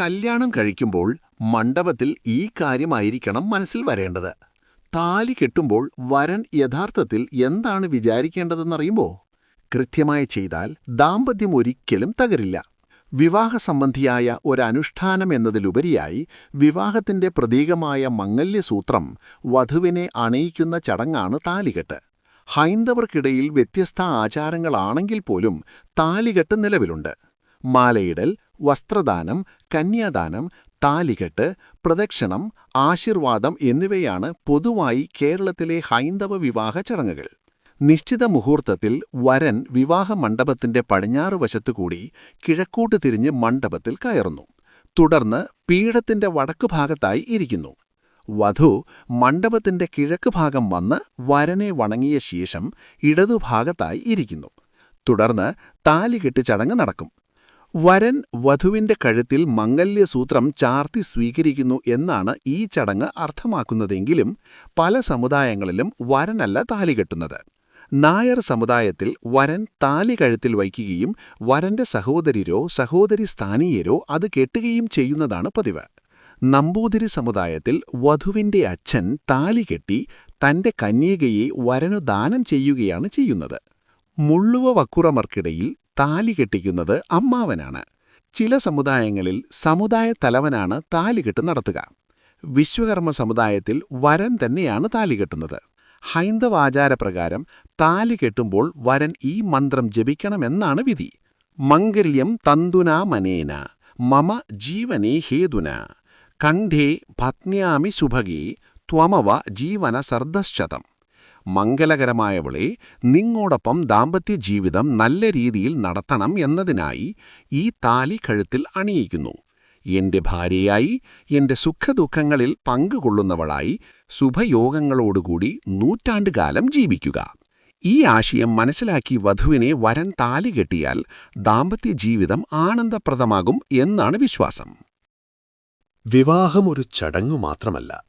കല്യാണം കഴിക്കുമ്പോൾ മണ്ഡപത്തിൽ ഈ കാര്യമായിരിക്കണം മനസ്സിൽ വരേണ്ടത്. താലി കെട്ടുമ്പോൾ വരൻ യഥാർത്ഥത്തിൽ എന്താണ് വിചാരിക്കേണ്ടതെന്നറിയുമ്പോ കൃത്യമായി ചെയ്താൽ ദാമ്പത്യം ഒരിക്കലും തകരില്ല. വിവാഹ സംബന്ധിയായ ഒരനുഷ്ഠാനം എന്നതിലുപരിയായി വിവാഹത്തിന്റെ പ്രതീകമായ മംഗല്യസൂത്രം വധുവിനെ അണയിക്കുന്ന ചടങ്ങാണ് താലികെട്ട്. ഹൈന്ദവർക്കിടയിൽ വ്യത്യസ്ത ആചാരങ്ങളാണെങ്കിൽ പോലും താലികെട്ട് നിലവിലുണ്ട്. മാലയിടൽ വസ്ത്രദാനം കന്യാദാനം താലികെട്ട് പ്രദക്ഷിണം ആശീർവാദം എന്നിവയാണ് പൊതുവായി കേരളത്തിലെ ഹൈന്ദവ വിവാഹ ചടങ്ങുകൾ. നിശ്ചിത മുഹൂർത്തത്തിൽ വരൻ വിവാഹമണ്ഡപത്തിന്റെ പടിഞ്ഞാറ് വശത്തുകൂടി കിഴക്കോട്ട് തിരിഞ്ഞ് മണ്ഡപത്തിൽ കയറുന്നു. തുടർന്ന് പീഠത്തിന്റെ വടക്കു ഭാഗത്തായി ഇരിക്കുന്നു. വധു മണ്ഡപത്തിന്റെ കിഴക്ക് ഭാഗം വന്ന് വരനെ വണങ്ങിയ ശേഷം ഇടതുഭാഗത്തായി ഇരിക്കുന്നു. തുടർന്ന് താലികെട്ട് ചടങ്ങ് നടക്കും. വരൻ വധുവിന്റെ കഴുത്തിൽ മംഗല്യസൂത്രം ചാർത്തി സ്വീകരിക്കുന്നു എന്നാണ് ഈ ചടങ്ങ് അർത്ഥമാക്കുന്നതെങ്കിലും പല സമുദായങ്ങളിലും വരനല്ല താലി കെട്ടുന്നത്. നായർ സമുദായത്തിൽ വരൻ താലി കഴുത്തിൽ വയ്ക്കുകയും വരന്റെ സഹോദരിരോ സഹോദരി സ്ഥാനീയരോ അത് കെട്ടുകയും ചെയ്യുന്നതാണ് പതിവ്. നമ്പൂതിരി സമുദായത്തിൽ വധുവിന്റെ അച്ഛൻ താലി കെട്ടി തന്റെ കന്യകയെ വരനു ദാനം ചെയ്യുകയാണ് ചെയ്യുന്നത്. മുള്ളുവ വക്കുറമർക്കിടയിൽ താലി കെട്ടിക്കുന്നത് അമ്മാവനാണ്. ചില സമുദായങ്ങളിൽ സമുദായ തലവനാണ് താലികെട്ട് നടത്തുക. വിശ്വകർമ്മ സമുദായത്തിൽ വരൻ തന്നെയാണ് താലി കെട്ടുന്നത്. ഹൈന്ദവാചാരപ്രകാരം താലി കെട്ടുമ്പോൾ വരൻ ഈ മന്ത്രം ജപിക്കണമെന്നാണ് വിധി. മംഗല്യം തന്തുനാ മനേന മമ ജീവനേ ഹേതുന കണ്ഠേ ഭത്ന്യാമി ശുഭഗേ ത്വമവ ജീവന സർദ്ധശതം മംഗലകരമായവളെ നിങ്ങോടൊപ്പം ദാമ്പത്യ ജീവിതം നല്ല രീതിയിൽ നടത്തണം എന്നതിനായി ഈ താലി കഴുത്തിൽ അണിയിക്കുന്നു. എന്റെ ഭാര്യയായി എന്റെ സുഖദുഃഖങ്ങളിൽ പങ്കുകൊള്ളുന്നവളായി ശുഭയോഗങ്ങളോടുകൂടി നൂറ്റാണ്ടുകാലം ജീവിക്കുക. ഈ ആശയം മനസ്സിലാക്കി വധുവിനെ വരൻ താലി കെട്ടിയാൽ ദാമ്പത്യ ജീവിതം ആനന്ദപ്രദമാകും എന്നാണ് വിശ്വാസം. വിവാഹം ഒരു ചടങ്ങു മാത്രമല്ല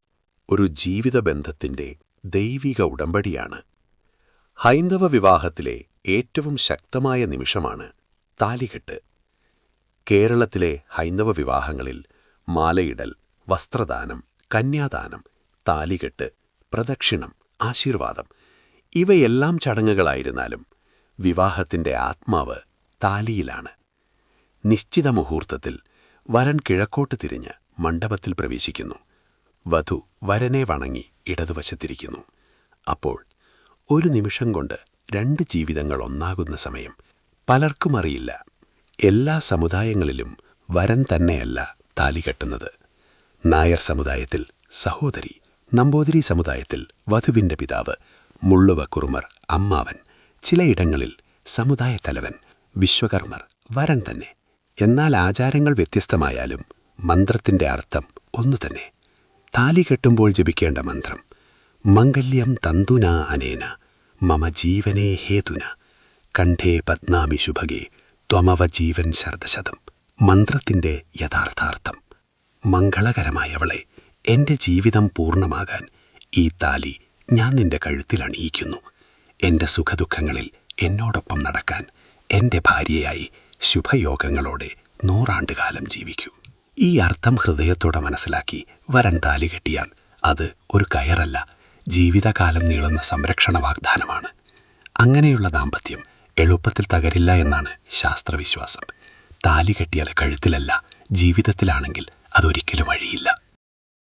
ഒരു ജീവിതബന്ധത്തിന്റെ ദൈവിക ഉടമ്പടിയാണ്. ഹൈന്ദവ വിവാഹത്തിലെ ഏറ്റവും ശക്തമായ നിമിഷമാണ് താലികെട്ട്. കേരളത്തിലെ ഹൈന്ദവ വിവാഹങ്ങളിൽ മാലയിടൽ വസ്ത്രദാനം കന്യാദാനം താലികെട്ട് പ്രദക്ഷിണം ആശീർവാദം ഇവയെല്ലാം ചടങ്ങുകളായിരുന്നാലും വിവാഹത്തിന്റെ ആത്മാവ് താലിയിലാണ്. നിശ്ചിത മുഹൂർത്തത്തിൽ വരൻ കിഴക്കോട്ട് തിരിഞ്ഞ് മണ്ഡപത്തിൽ പ്രവേശിക്കുന്നു. വധു വരനെ വണങ്ങി. ഇടതുവശത്തിരിക്കുന്നു. അപ്പോൾ ഒരു നിമിഷം കൊണ്ട് രണ്ട് ജീവിതങ്ങൾ ഒന്നാകുന്ന സമയം പലർക്കും അറിയില്ല. എല്ലാ സമുദായങ്ങളിലും വരൻ തന്നെയല്ല താലി കെട്ടുന്നത്. നായർ സമുദായത്തിൽ സഹോദരി നമ്പൂതിരി സമുദായത്തിൽ വധുവിന്റെ പിതാവ് മുള്ളുവ കുറുമർ അമ്മാവൻ ചിലയിടങ്ങളിൽ സമുദായ തലവൻ വിശ്വകർമ്മർ വരൻ തന്നെ. എന്നാൽ ആചാരങ്ങൾ വ്യത്യസ്തമായാലും മന്ത്രത്തിന്റെ അർത്ഥം ഒന്നു തന്നെ താലി കെട്ടുമ്പോൾ ജപിക്കേണ്ട മന്ത്രം. മംഗല്യം തന്തുന അനേന മമ ജീവനേ ഹേതുന കണ്ഠേ പത്നാമി ശുഭകേ ത്വമവ ജീവൻ ശർദശതം മന്ത്രത്തിന്റെ യഥാർത്ഥാർത്ഥം. മംഗളകരമായവളെ എന്റെ ജീവിതം പൂർണമാകാൻ ഈ താലി ഞാൻ നിന്റെ കഴുത്തിൽ അണിയിക്കുന്നു. എന്റെ സുഖദുഃഖങ്ങളിൽ എന്നോടൊപ്പം നടക്കാൻ എന്റെ ഭാര്യയായി ശുഭയോഗങ്ങളോടെ നൂറാണ്ടുകാലം ജീവിക്കൂ. ഈ അർത്ഥം ഹൃദയത്തോടെ മനസ്സിലാക്കി വരൻ താലി കെട്ടിയാൽ അത് ഒരു കയറല്ല ജീവിതകാലം നീളുന്ന സംരക്ഷണ വാഗ്ദാനമാണ്. അങ്ങനെയുള്ള ദാമ്പത്യം എളുപ്പത്തിൽ തകരില്ല എന്നാണ് ശാസ്ത്രവിശ്വാസം. താലി കെട്ടിയാൽ കഴുത്തിലല്ല ജീവിതത്തിലാണെങ്കിൽ അതൊരിക്കലും വഴിയില്ല.